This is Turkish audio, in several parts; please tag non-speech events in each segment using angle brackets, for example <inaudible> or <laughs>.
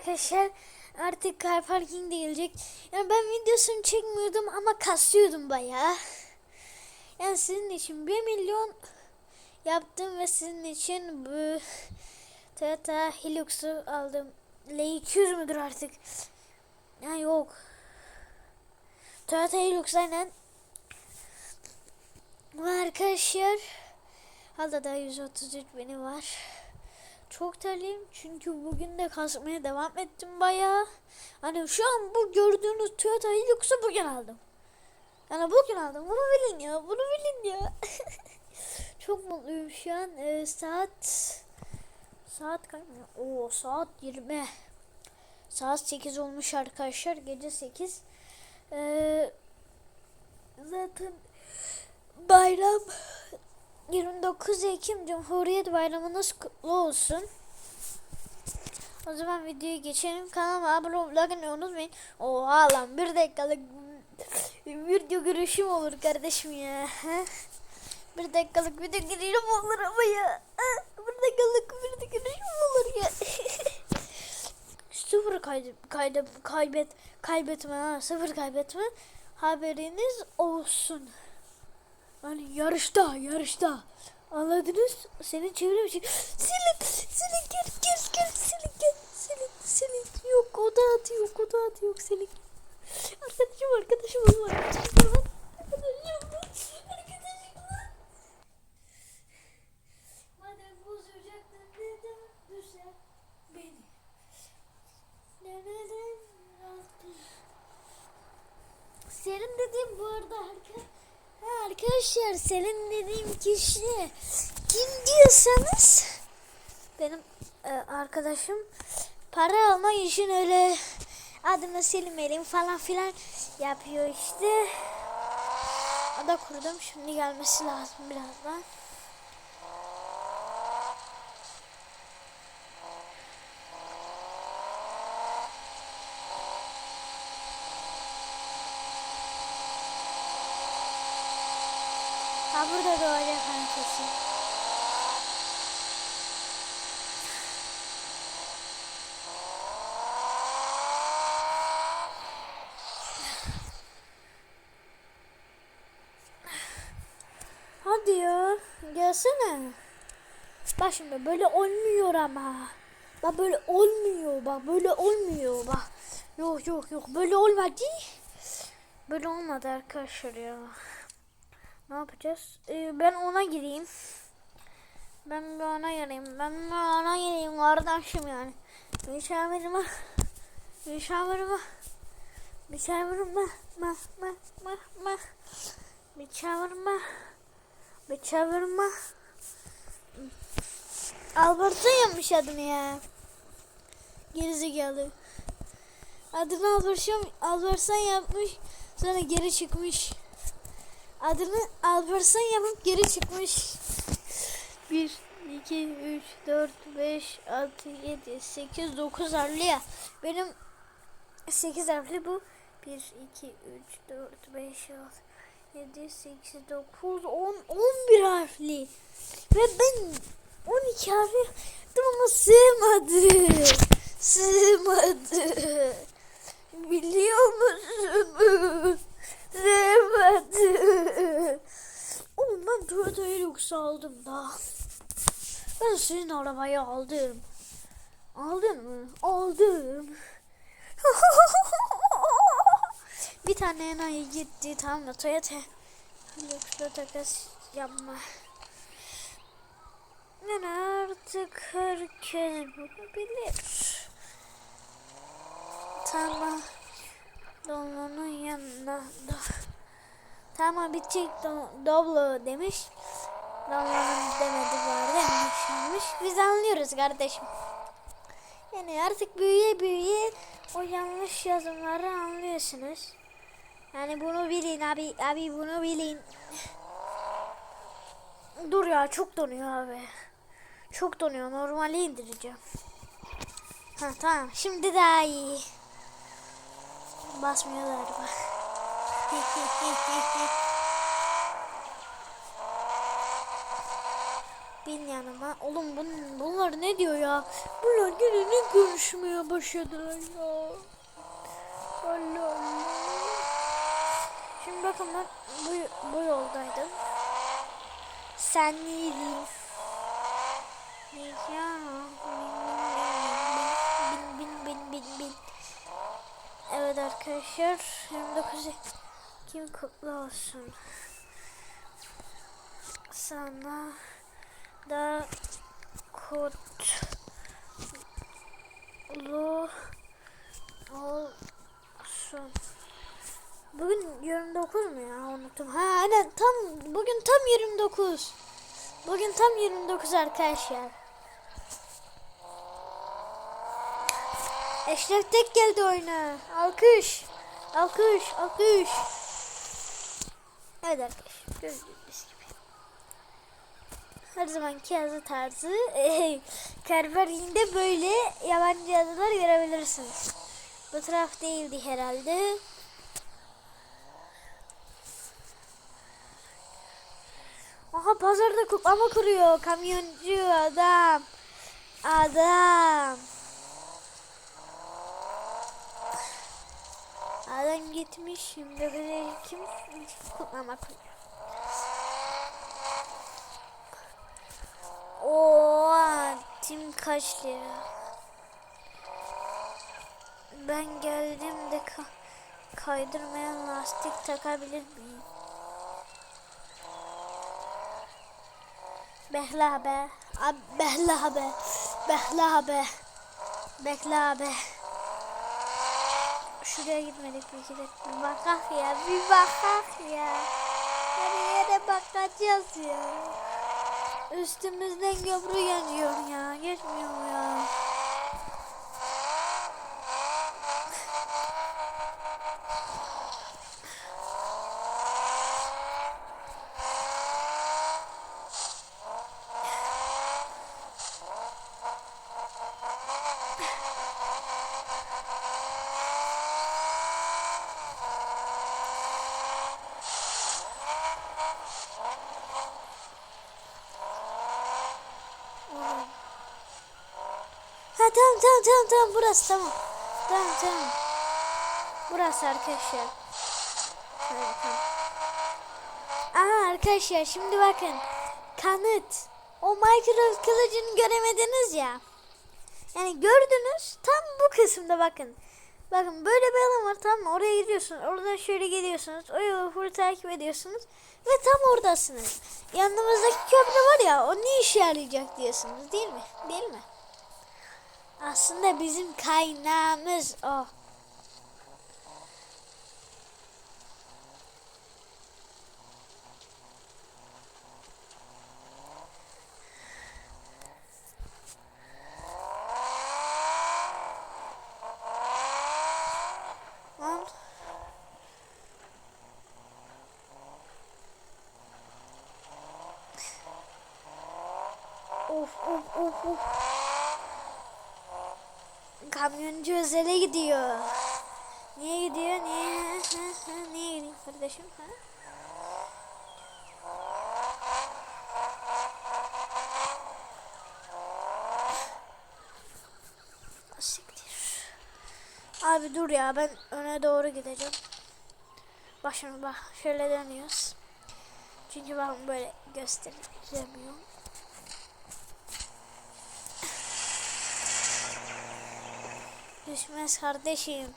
Arkadaşlar artık car parking de gelecek. Yani ben videosunu çekmiyordum ama kasıyordum bayağı. Yani sizin için 1 milyon yaptım ve sizin için bu Toyota Hilux'u aldım. L200 müdür artık? Ya yok. Toyota Hilux aynen. Ve arkadaşlar Hala da 133 beni var. Çok terliyim çünkü bugün de kasmaya devam ettim bayağı. Hani şu an bu gördüğünüz Toyota Hilux'u bugün aldım. Yani bugün aldım. Bunu bilin ya. Bunu bilin ya. <laughs> Çok mutluyum şu an. Ee, saat saat kaç? Oo saat 20. Saat 8 olmuş arkadaşlar. Gece 8. Ee, zaten bayram 29 Ekim Cumhuriyet Bayramınız kutlu olsun. O zaman videoyu geçelim. Kanalıma abone olmayı unutmayın. Oha lan bir dakikalık video görüşüm olur kardeşim ya. Bir dakikalık video görüşüm olur ama ya. Bir dakikalık video görüşüm olur ya. <laughs> Sıfır kaydı, kaydı, kaybet, kaybetme ha. Sıfır kaybetme. Haberiniz olsun. Hani yarışta, yarışta. Anladınız? Senin çevre için. Selin, Selin gel, gel, gel, Selin gel. Selin, Selin. Yok o da at, yok o da at, yok Selin. Arkadaşım, arkadaşım olma, arkadaşım olma. Arkadaşım olma, arkadaşım olma. Madem bozacaktın neden düşer beni? Nereden attın? Selim dediğim bu arada arkadaşlar. Arkadaşlar Selin dediğim kişi kim diyorsanız benim e, arkadaşım para almak için öyle adını Selim Elim falan filan yapıyor işte. O da kurdum şimdi gelmesi lazım birazdan. Ha hani kesin. Hadi ya. Gelsene. Bak şimdi böyle olmuyor ama. Bak böyle olmuyor. Bak böyle olmuyor. Bak. Yok yok yok. Böyle olmadı. Böyle olmadı arkadaşlar ya. Ne yapacağız? Ee, ben ona gireyim. Ben bir ona gireyim. Ben bir ona gireyim kardeşim yani. Bir şamirime. Bir şamirime. Bir şamirime. Ma ma ma ma. Bir çevirme. Bir çevirme. Albert'ın yapmış adını ya. Gerizekalı. Adını Albert'ın Albert'ın yapmış. Sonra geri çıkmış. Adını Alparslan yapıp geri çıkmış. 1, 2, 3, 4, 5, 6, 7, 8, 9 harfli ya. Benim 8 harfli bu. 1, 2, 3, 4, 5, 6, 7, 8, 9, 10, 11 harfli. Ve ben 12 harfli ama sığmadı. Sığmadı. Biliyor musunuz? Sevmedi. Oğlum ben Hilux aldım da. Ben senin arabayı aldım. Aldın mı? Aldım. <laughs> Bir tane enayi gitti. Tamam da Toyota Hilux'la takas yapma. Yani artık herkes bunu bilir. Tamam. Donlu'nun yanına da. Tamam bitecek do- Doblo demiş. Donlu'nun demedi bu arada yanlışmış. Biz anlıyoruz kardeşim. Yani artık büyüye büyüye o yanlış yazımları anlıyorsunuz. Yani bunu bilin abi abi bunu bilin. Dur ya çok donuyor abi. Çok donuyor normali indireceğim. Ha tamam şimdi daha iyi. Basmıyor galiba. <laughs> bin yanıma. Oğlum bun, bunlar ne diyor ya? Bunlar gene ne görüşmeye başladılar ya. Allah Allah. Şimdi bakın ben bu, bu yoldaydım. Sen neydin? Ya. Bin bin bin bin bin. Evet arkadaşlar 29 kim kutlu olsun. Sana da kutlu olsun. Bugün 29 mu ya unuttum. Ha aynen tam bugün tam 29. Bugün tam 29 arkadaşlar. Eşref Tek geldi oyuna. Alkış. Alkış. Alkış. Evet arkadaşlar. Gördüğünüz gibi. Her zamanki yazı tarzı. <laughs> Kerberliğinde böyle yabancı yazılar görebilirsiniz. Bu taraf değildi herhalde. Aha pazarda kutlama kuruyor. Kamyoncu adam. Adam. Adam gitmiş şimdi böyle kim kutlama kuruyor. Oo, tim kaç lira? Ben geldim de ka kaydırmayan lastik takabilir miyim? Bekle abi. Abi bekle abi. Bekle abi. Bekle abi. Şuraya gitmedik bir kere. Bir bakak ya. Bir bakak ya. Her yere bakacağız ya. Üstümüzden köprü geçiyor ya. Geçmiyor ya. Oğlum. Ha tamam tamam tamam burası tamam. Tamam tamam. Burası arkadaşlar. Evet, tamam. Aha arkadaşlar şimdi bakın. Kanıt. O Minecraft kılıcını göremediniz ya. Yani gördünüz tam bu kısımda bakın. Bakın böyle bir alan var tamam mı? Oraya gidiyorsunuz. Oradan şöyle geliyorsunuz. O yolu full takip ediyorsunuz. Ve tam oradasınız. Yanımızdaki köprü var ya o ne işe yarayacak diyorsunuz değil mi? Değil mi? Aslında bizim kaynağımız o. Abi dur ya ben öne doğru gideceğim. Bak bak şöyle dönüyoruz. Çünkü ben böyle gösteremiyorum. Düşmez kardeşim.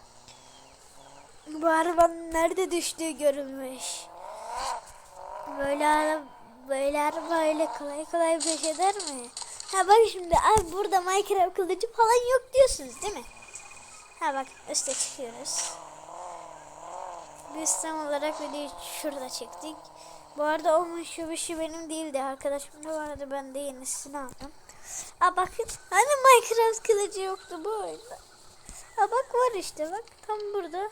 Bu arabanın nerede düştüğü görülmüş. Böyle araba, böyle araba öyle kolay kolay peş eder mi? Ha bak şimdi abi burada Minecraft kılıcı falan yok diyorsunuz değil mi? Ha bak üste çıkıyoruz. Biz tam olarak videoyu şurada çektik. Bu arada o şu bir şey benim değildi arkadaşım. Bu arada ben de yenisini aldım. Aa bakın hani Minecraft kılıcı yoktu bu oyunda. Ha bak var işte bak tam burada.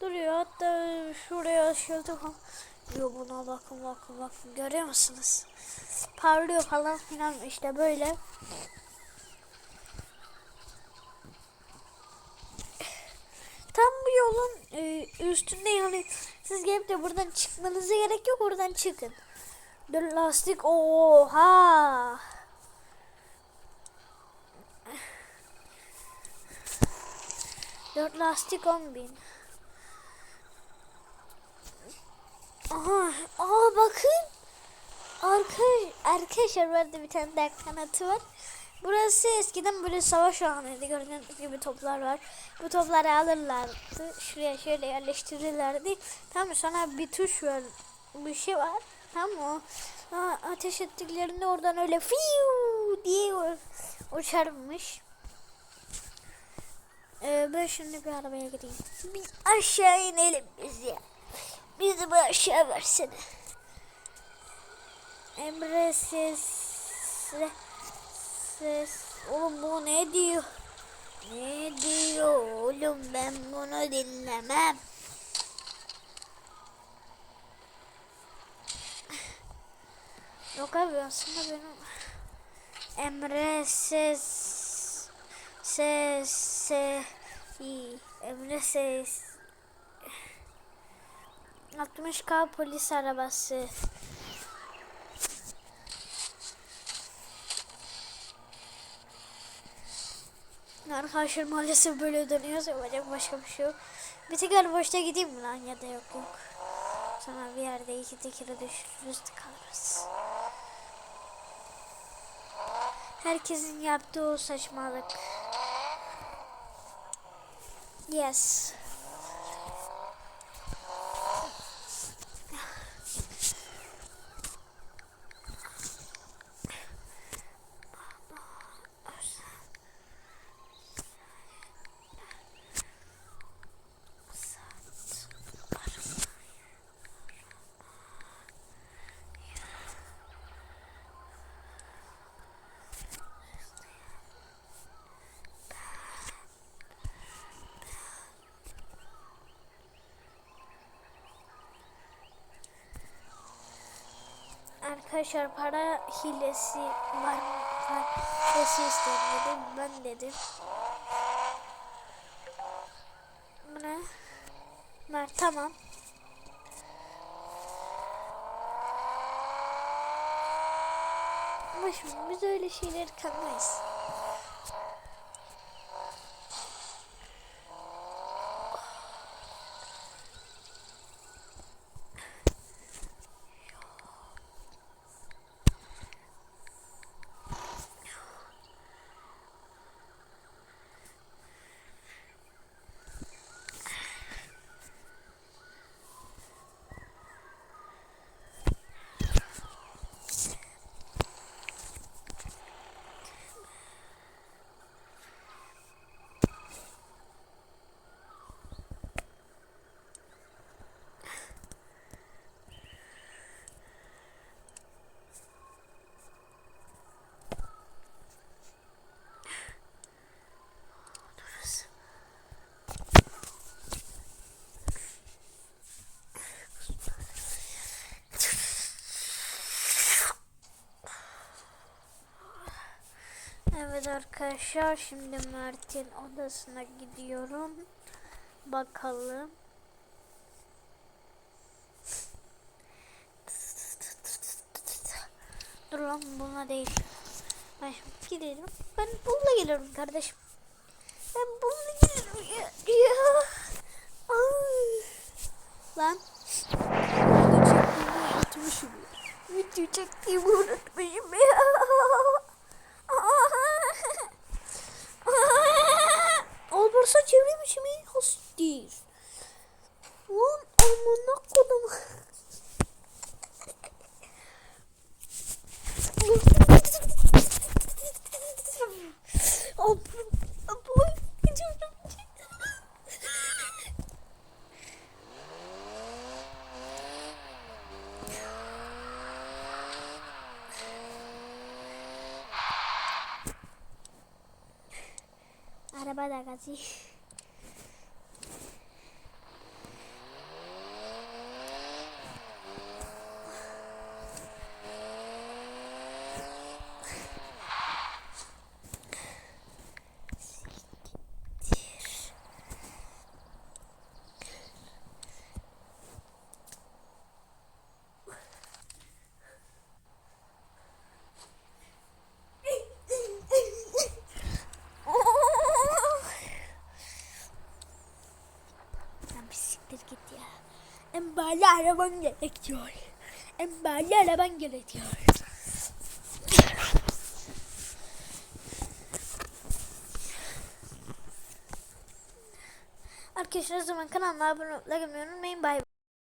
Duruyor hatta şuraya şöyle Yo buna bakın bakın bakın görüyor musunuz? Parlıyor falan filan işte böyle. Tam bu yolun e, üstünde yani siz gelip de buradan çıkmanıza gerek yok oradan çıkın. Dört lastik oha. Dört lastik on bin. Aha, aa bakın. Arka, arkadaşlar burada bir tane daha kanatı var. Burası eskiden böyle savaş alanıydı. Gördüğünüz gibi toplar var. Bu topları alırlardı. Şuraya şöyle yerleştirirlerdi. Tamam? Sonra bir tuş var. Bir şey var. Tamam? O, aa, ateş ettiklerinde oradan öyle fiu diye uçarmış. Ee, ben şimdi bir arabaya gideyim. Bir aşağı inelim biz ya. Bizi bir aşağı versene. Emre ses ses oğlum bu ne diyor? Ne diyor oğlum ben bunu dinlemem. Yok abi aslında benim Emre ses ses se. Emre ses 60k polis arabası. Arkadaşlar maalesef böyle dönüyoruz. Yapacak başka bir şey yok. Bir tek boşta gideyim mi lan ya da yok yok. Sonra bir yerde iki tekere düşürürüz kalırız. Herkesin yaptığı o saçmalık. Yes. Arkadaşlar para hilesi var. Hilesi istedim. Ben dedim. Bu ne? Var tamam. Ama şimdi biz öyle şeyleri kanmayız. Evet arkadaşlar şimdi Mert'in odasına gidiyorum. Bakalım. Dur lan buna değil. Ben şimdi gidelim. Ben bununla gelirim kardeşim. Ben bununla gelirim ya. ya. Ay. Lan. Video çektiğimi unutmuşum. Video çektiğimi unutmuşum ya. Albarsa çevirmişim iyi hastir. Lan amına kodum. Ab, ab, gidiyorum. Araba da araban gerekiyor. Embarlı araban gerekiyor. Arkadaşlar o zaman kanalıma abone olmayı unutmayın. Bay bay.